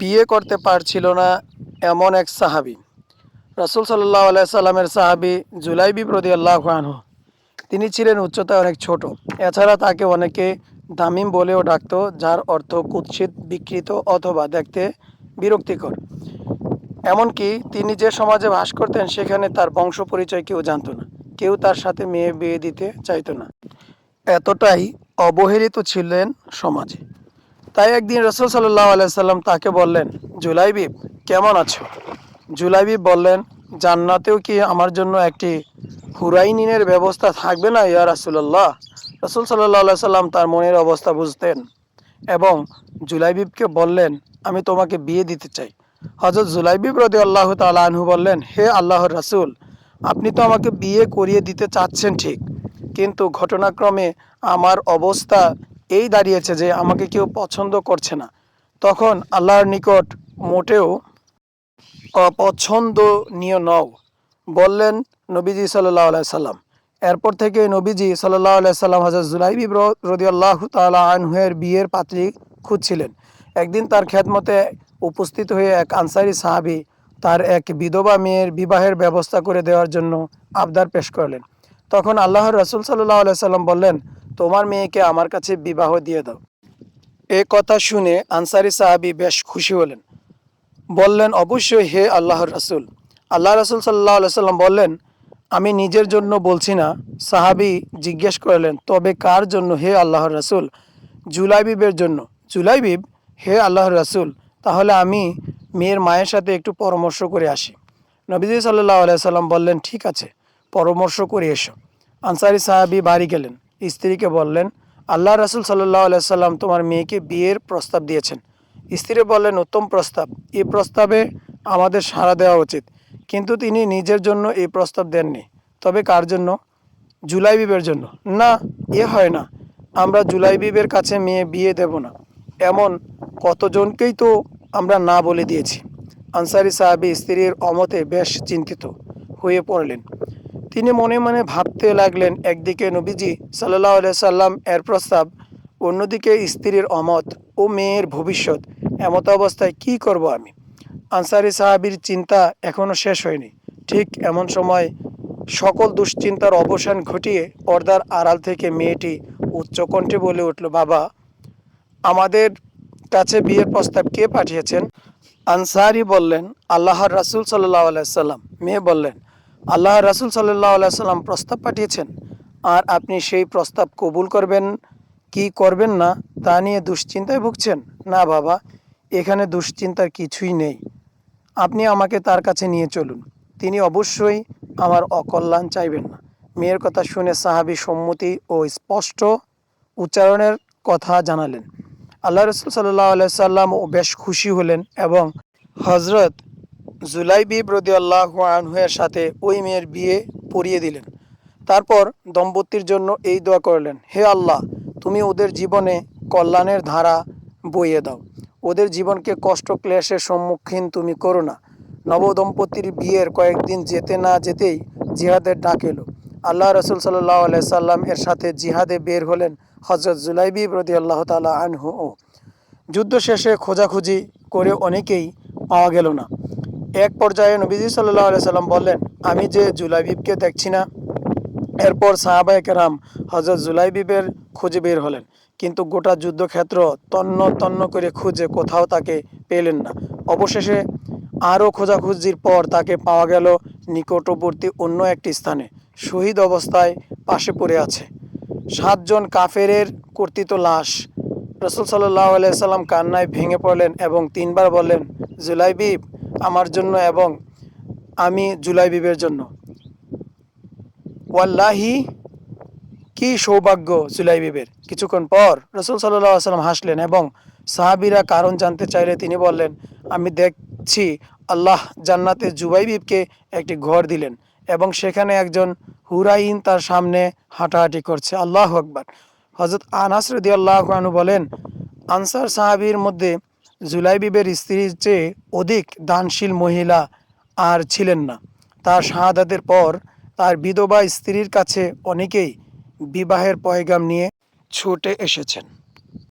বিয়ে করতে পারছিল না এমন এক সাহাবি। রাসুল সাল্লাহ আলাইসাল্লামের সাহাবি জুলাইবি প্রদি আল্লাহ আনহু, তিনি ছিলেন উচ্চতায় অনেক ছোট। এছাড়া তাকে অনেকে দামিম বলেও ডাকত, যার অর্থ কুৎসিত, বিকৃত অথবা দেখতে বিরক্তিকর। এমনকি তিনি যে সমাজে বাস করতেন, সেখানে তার বংশ পরিচয় কেউ জানতো না। কেউ তার সাথে মেয়ে বিয়ে দিতে চাইতো না। এতটাই অবহেলিত ছিলেন সমাজে। তাই একদিন রসুল সাল্লাহ আলাইসাল্লাম তাকে বললেন জুলাইবিব কেমন আছো? জুলাইবিব বললেন, জান্নাতেও কি আমার জন্য একটি হুরাইনিনের ব্যবস্থা থাকবে না, ইয়া রাসুল্লাহ রসুল সাল্লাহ সাল্লাম তার মনের অবস্থা বুঝতেন এবং জুলাইবিবকে বললেন, আমি তোমাকে বিয়ে দিতে চাই। হজরত জুলাইবিব রদি আল্লাহ তালা বললেন, হে আল্লাহর রাসুল, আপনি তো আমাকে বিয়ে করিয়ে দিতে চাচ্ছেন ঠিক, কিন্তু ঘটনাক্রমে আমার অবস্থা এই দাঁড়িয়েছে যে আমাকে কেউ পছন্দ করছে না। তখন আল্লাহর নিকট মোটেও অপছন্দনীয় নও। বললেন নবীজি সাল্লাহ আলাই সাল্লাম। এরপর থেকে নবীজি সাল্লাহ আলাই সাল্লাম হাজর জুলাইবি রদিয়াল্লাহ তালা আনহুয়ের বিয়ের পাত্রী খুঁজছিলেন। একদিন তার খ্যাতমতে উপস্থিত হয়ে এক আনসারি সাহাবি তার এক বিধবা মেয়ের বিবাহের ব্যবস্থা করে দেওয়ার জন্য আবদার পেশ করলেন। তখন আল্লাহর রসুল সাল্লাহ সাল্লাম বললেন তোমার মেয়েকে আমার কাছে বিবাহ দিয়ে দাও। এ কথা শুনে আনসারি সাহাবি বেশ খুশি হলেন। বললেন, অবশ্যই হে আল্লাহর রাসুল। আল্লাহ রাসুল সাল্লাহ সাল্লাম বললেন, আমি নিজের জন্য বলছি না। সাহাবি জিজ্ঞেস করলেন, তবে কার জন্য হে আল্লাহর রাসুল? জুলাইবিবের জন্য, জুলাইবিব, হে আল্লাহর রাসুল, তাহলে আমি মেয়ের মায়ের সাথে একটু পরামর্শ করে আসি। নবীজি সাল্লাহ সাল্লাম বললেন, ঠিক আছে, পরামর্শ করে এসো। আনসারি সাহাবি বাড়ি গেলেন। স্ত্রীকে বললেন, আল্লাহ রাসুল সাল্লাহ সাল্লাম তোমার মেয়েকে বিয়ের প্রস্তাব দিয়েছেন। স্ত্রী বললেন, উত্তম প্রস্তাব। এই প্রস্তাবে আমাদের সাড়া দেওয়া উচিত। কিন্তু তিনি নিজের জন্য এই প্রস্তাব দেননি। তবে কার জন্য? জুলাইবিবের জন্য। না, এ হয় না। আমরা জুলাইবিবের কাছে মেয়ে বিয়ে দেব না। এমন কতজনকেই তো আমরা না বলে দিয়েছি। আনসারি সাহাবি স্ত্রীর অমতে বেশ চিন্তিত হয়ে পড়লেন। তিনি মনে মনে ভাবতে লাগলেন, একদিকে নবীজি সাল্লাহ সাল্লাম এর প্রস্তাব, অন্যদিকে স্ত্রীর অমত ও মেয়ের ভবিষ্যৎ, এমত অবস্থায় কি করব আমি? আনসারি সাহাবির চিন্তা এখনও শেষ হয়নি। ঠিক এমন সময় সকল দুশ্চিন্তার অবসান ঘটিয়ে পর্দার আড়াল থেকে মেয়েটি উচ্চকণ্ঠে বলে উঠল, বাবা, আমাদের কাছে বিয়ের প্রস্তাব কে পাঠিয়েছেন? আনসারি বললেন, আল্লাহর রাসুল সাল্লাহ আলাইসাল্লাম মেয়ে বললেন আল্লাহ রাসুল সাল্লাহ আলাইসাল্লাম প্রস্তাব পাঠিয়েছেন। আর আপনি সেই প্রস্তাব কবুল করবেন, কি করবেন না, তা নিয়ে দুশ্চিন্তায় ভুগছেন? না বাবা, এখানে দুশ্চিন্তার কিছুই নেই। আপনি আমাকে তার কাছে নিয়ে চলুন। তিনি অবশ্যই আমার অকল্যাণ চাইবেন না। মেয়ের কথা শুনে সাহাবি সম্মতি ও স্পষ্ট উচ্চারণের কথা জানালেন। আল্লাহ রসুল সাল্লাহ সাল্লাম ও বেশ খুশি হলেন এবং হজরত জুলাইবি ব্রদি আল্লাহ আনহুয়ের সাথে ওই মেয়ের বিয়ে পরিয়ে দিলেন। তারপর দম্পতির জন্য এই দোয়া করলেন, হে আল্লাহ, তুমি ওদের জীবনে কল্যাণের ধারা বইয়ে দাও। ওদের জীবনকে কষ্ট ক্লেশের সম্মুখীন তুমি করো না। নবদম্পতির বিয়ের কয়েকদিন যেতে না যেতেই জিহাদের ডাক এলো। আল্লাহ রসুল সাল্লাহ সাল্লাম এর সাথে জিহাদে বের হলেন হজরত জুলাইবি রদি আল্লাহ তালা আনহু ও। যুদ্ধ শেষে খোঁজাখুঁজি করে অনেকেই পাওয়া গেল না। এক পর্যায়ে নবীজি সাল্লাহ সাল্লাম বললেন, আমি যে জুলাইবিবকে দেখছি না। এরপর সাহাবায় কেরাম হজরত জুলাইবিবের খুঁজে বের হলেন। কিন্তু গোটা যুদ্ধক্ষেত্র তন্ন তন্ন করে খুঁজে কোথাও তাকে পেলেন না। অবশেষে আরও খোঁজাখুঁজির পর তাকে পাওয়া গেল নিকটবর্তী অন্য একটি স্থানে। শহীদ অবস্থায় পাশে পড়ে আছে। সাতজন কাফেরের কর্তৃত লাশ। রসুল সাল্লাহ আলাইসাল্লাম কান্নায় ভেঙে পড়লেন এবং তিনবার বললেন, জুলাইবিব আমার জন্য এবং আমি জুলাইবিবের জন্য। ওয়াল্লাহি, কি সৌভাগ্য জুলাইবিবের কিছুক্ষণ পর রসুল সাল্লাহ সাল্লাম হাসলেন এবং সাহাবিরা কারণ জানতে চাইলে তিনি বললেন, আমি দেখছি আল্লাহ জান্নাতে জুবাইবিবকে একটি ঘর দিলেন এবং সেখানে একজন হুরাইন তার সামনে হাঁটাহাঁটি করছে। আল্লাহ আকবার। হজরত আনাস আল্লাহ বলেন, আনসার সাহাবির মধ্যে জুলাইবিবের স্ত্রীর চেয়ে অধিক দানশীল মহিলা আর ছিলেন না। তার শাহাদাতের পর তার বিধবা স্ত্রীর কাছে অনেকেই বিবাহের পয়গাম নিয়ে ছুটে এসেছেন।